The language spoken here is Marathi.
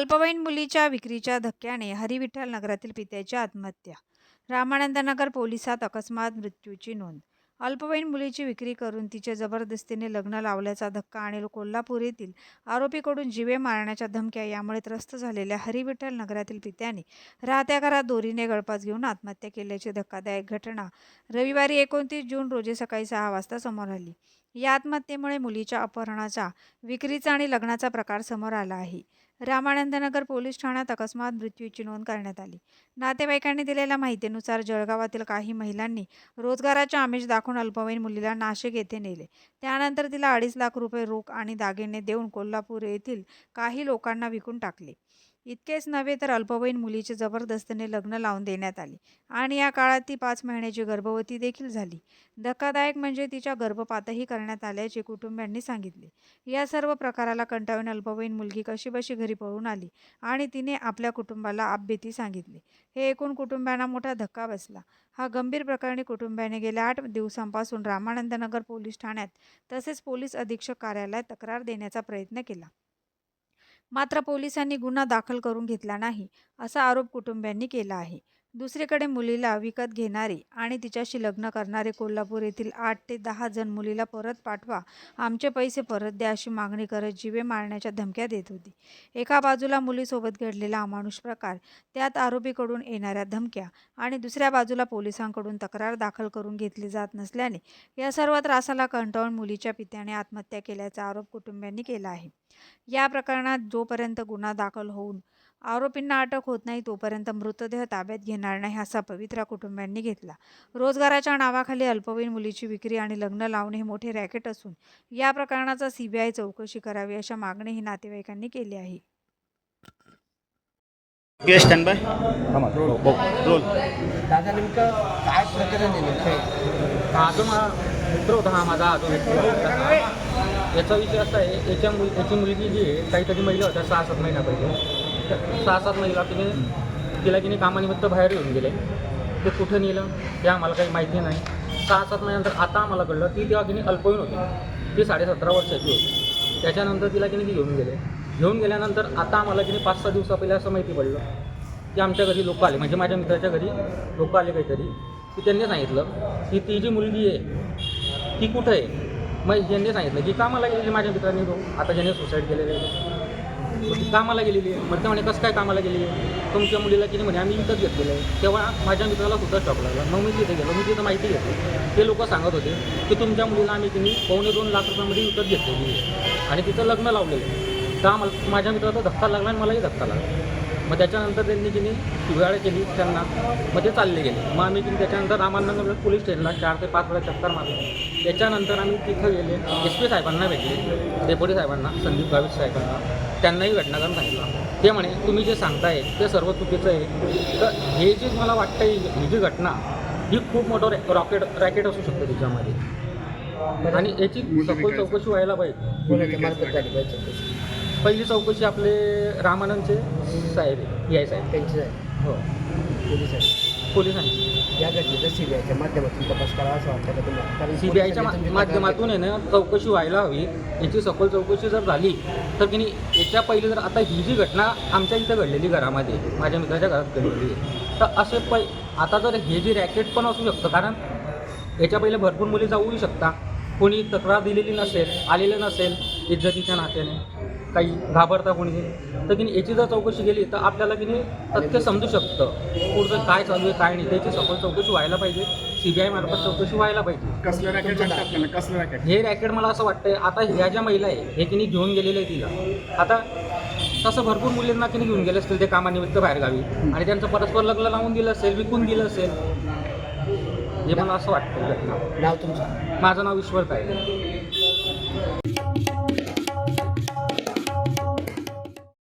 अल्पवयीन मुलीच्या विक्रीच्या धक्क्याने हरिविठ्ठल नगरातील पित्याची आत्महत्या. रामानंदनगर पोलिसात अकस्मात मृत्यूची नोंद. अल्पवयीन मुलीची विक्री करून तिचे जबरदस्तीने लग्न लावल्याचा धक्का आणि कोल्हापूर येथील आरोपीकडून जीवे मारण्याच्या धमक्या यामुळे त्रस्त झालेल्या हरिविठ्ठल नगरातील पित्याने राहत्या घरात दोरीने गळपास घेऊन आत्महत्या केल्याची धक्कादायक घटना रविवारी एकोणतीस जून रोजी सकाळी सहा वाजता समोर आली. या आत्महत्येमुळे मुलीच्या अपहरणाचा विक्रीचा आणि लग्नाचा प्रकार समोर आला आहे. रामानंदनगर पोलीस ठाण्यात अकस्मात मृत्यूची नोंद करण्यात आली. नातेवाईकांनी दिलेल्या माहितीनुसार जळगावातील काही महिलांनी रोजगाराचे आमिष दाखवून अल्पवयीन मुलीला नाशिक येथे नेले. त्यानंतर तिला अडीच लाख रुपये रोख आणि दागिने देऊन कोल्हापूर येथील काही लोकांना विकून टाकले. इतकेच नव्हे तर अल्पवयीन मुलीचे जबरदस्तीने लग्न लावून देण्यात आले. आणि या काळात ती पाच महिन्याची गर्भवती देखील झाली. धक्कादायक म्हणजे तिच्या गर्भपातही करण्यात आल्याचे कुटुंबियांनी सांगितले. या सर्व प्रकाराला कंटाळून अल्पवयीन मुलगी कशीबशी घरी पळून आली आणि तिने आपल्या कुटुंबाला आपबीती सांगितली. हे ऐकून कुटुंबियांना मोठा धक्का बसला. हा गंभीर प्रकरणी कुटुंबियाने गेल्या आठ दिवसांपासून रामानंदनगर पोलीस ठाण्यात तसेच पोलीस अधीक्षक कार्यालयात तक्रार देण्याचा प्रयत्न केला. मात्र पोलिसांनी गुन्हा दाखल करून घेतला नाही असा आरोप कुटुंबियांनी केला आहे. दुसरीकडे मुलीला विकत घेणारे आणि तिच्याशी लग्न करणारे कोल्हापूर येथील आठ ते दहा जण मुलीला परत पाठवा आमचे पैसे परत द्या अशी मागणी करत जीवे मारण्याच्या धमक्या देत होती. एका बाजूला मुलीसोबत घडलेला अमानुष प्रकार त्यात आरोपीकडून येणाऱ्या धमक्या आणि दुसऱ्या बाजूला पोलिसांकडून तक्रार दाखल करून घेतली जात नसल्याने या सर्व त्रासाला कंटाळून मुलीच्या पित्याने आत्महत्या केल्याचा आरोप कुटुंबियांनी केला आहे. या प्रकरणात जोपर्यंत गुन्हा दाखल होऊन आरोपींना अटक होत नाही तोपर्यंत मृतदेह ताब्यात घेणार नाही असा पवित्रा कुटुंबियांनी घेतला. रोजगाराच्या नावाखाली अल्पवयीन मुलीची विक्री आणि लग्न लावणे हे मोठे रॅकेट असून या प्रकरणाचा सीबीआय चौकशी करावी अशा मागणीही नातेवाईकांनी केली आहे. दादा नेमकं काय प्रकरण नेमकं? हे? हा मित्र होता हा माझा याचा विषय असा आहे याच्या मुल याची मुलगी जी आहे काहीतरी महिला होत्या सहा सात महिना पहिले त्या सहा सात महिला तिने तिला तिने कामानिमित्त बाहेर येऊन गेले. ते कुठं नेलं ते आम्हाला काही माहिती नाही. सहा सात महिन्यानंतर आता आम्हाला कळलं ती तेव्हा तिने अल्पवयीन होती. ती साडेसतरा वर्षाची होती. त्याच्यानंतर तिला की ती घेऊन गेले. घेऊन गेल्यानंतर आता आम्हाला तिने पाच सहा दिवसा पहिले असं माहिती पडलं की आमच्या घरी लोक आले. म्हणजे माझ्या मित्राच्या घरी लोक आले काहीतरी. की त्यांनी सांगितलं की ती जी मुलगी आहे ती कुठं आहे? मग यांनी सांगितलं की कामाला गेलेली माझ्या मित्रांनी तो आता ज्याने सुसाईड केलेले कामाला गेलेली आहे. मग ते म्हणे कसं काय कामाला गेली आहे? तुमच्या मुलीला किती म्हणे आम्ही विकत घेतलेलं आहे. तेव्हा माझ्या मित्राला सुद्धा शॉक लागला. मग मी तिथे गेलो. मी तिथं माहिती घेतली. ते लोक सांगत होते की तुमच्या मुलीला आम्ही तिने पावणे दोन लाख रुपयामध्ये विकत घेतलेली आहे. आणि तिचं लग्न लावलेलं आहे. तर आम्हाला माझ्या मित्राचा धक्का लागला आणि मलाही धक्का लागला. मग त्याच्यानंतर त्यांनी तिने शिवाळ केली त्यांना मग ते चालले गेले. मग आम्ही तिने त्याच्यानंतर रामानंद पोलीस स्टेशनला चार ते पाच वेळा चक्कर मारले. त्याच्यानंतर आम्ही तिथं गेले. एस पी साहेबांना भेटले. डेप्युटी साहेबांना संदीप गावित साहेबांना. त्यांनाही घटनाक्रम सांगितलं. ते म्हणे तुम्ही जे सांगताय ते सर्व चुकीचं आहे. तर हे जे मला वाटतं ही जी घटना ही खूप मोठं रॅ- रॉकेट रॅकेट असू शकतं तिच्यामध्ये आणि याची सखोल चौकशी व्हायला पाहिजे? पहिली चौकशी आपले रामानंदचे साहेब आहे याय साहेब. त्यांची आहे हो. पोलिसांनी पोलिसांची या घटनेचा सीबीआयच्या माध्यमातून तपास करावा असं वाटतं का तुम्हाला? कारण सीबीआयच्या पोलिसांनी तुमची माध्यमातून आहे ना चौकशी व्हायला हवी. याची सखोल चौकशी जर झाली तर की नाही याच्या पहिले जर आता ही जी घटना आमच्या इथं घडलेली घरामध्ये माझ्या मित्राच्या घरात घडलेली आहे तर असे पै आता जर हे जे रॅकेट पण असू शकतं कारण याच्या पहिले भरपूर मुली जाऊही शकता. कोणी तक्रार दिलेली नसेल आलेलं नसेल इज्जतीच्या नात्याने. काही घाबरता कोणी तर की नाही याची जर चौकशी केली तर आपल्याला की नाही तथ्य समजू शकतं. पुढचं काय चालू आहे काय नाही. त्याची सखोल चौकशी व्हायला पाहिजे. सी बी आय मार्फत चौकशी व्हायला पाहिजे. कसलं रॅकेट हे रॅकेट मला असं वाटतंय आता ह्या ज्या महिला आहे हे तिने घेऊन गेलेले आहे तिला. आता तसं भरपूर मुलींना तिने घेऊन गेले असतील ते कामानिमित्त बाहेरगावी. आणि त्यांचं परस्पर लग्न लावून दिलं असेल विकून दिलं असेल. हे मला असं वाटतं नाव तुमचं? माझं नाव ईश्वर काय